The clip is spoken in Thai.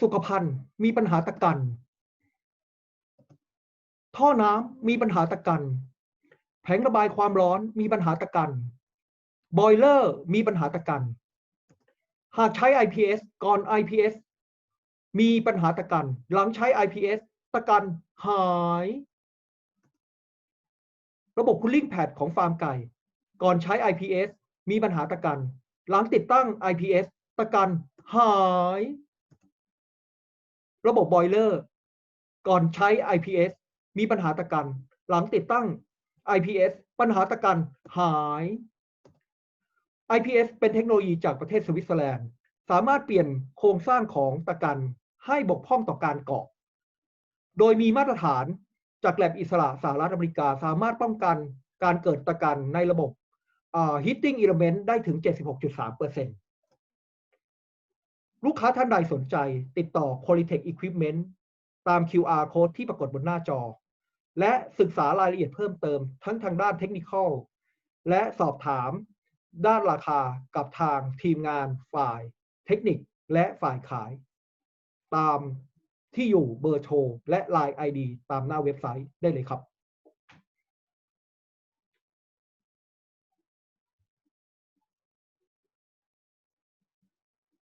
สุขภัณฑ์มีปัญหาตะกัน ท่อน้ำมีปัญหาตะกัน แผงระบายความร้อนมีปัญหาตะกัน บอยเลอร์มีปัญหาตะกัน หากใช้ IPS ก่อน IPS มีปัญหาตะกัน หลังใช้ IPS ตะกันหาย ระบบคูลิ่งแพดของฟาร์มไก่ ก่อนใช้ IPS มีปัญหาตะกัน หลังติดตั้ง IPS ตะกันหาย ระบบบอยเลอร์ ก่อนใช้ IPS มีปัญหาตะกัน หลังติดตั้ง IPS ปัญหาตะกันหาย IPS เป็นเทคโนโลยีจากประเทศสวิตเซอร์แลนด์ สามารถเปลี่ยนโครงสร้างของตะกันให้บกพร่องต่อการเกาะ โดยมีมาตรฐานจากแลบอิสระสหรัฐอเมริกา สามารถป้องกันการเกิดตะกันในระบบ heating element ได้ถึง 76.3% ลูกค้าท่านใดสนใจติดต่อ Qualitech Equipment ตาม QR code ที่ปรากฏบนหน้าจอ และศึกษารายละเอียดเพิ่มเติมทั้งทางด้านเทคนิคอลและสอบถามด้านราคากับทางทีมงานฝ่ายเทคนิคและฝ่ายขาย ตามที่อยู่เบอร์โทรและ Line ID ตามหน้าเว็บไซต์ได้เลยครับ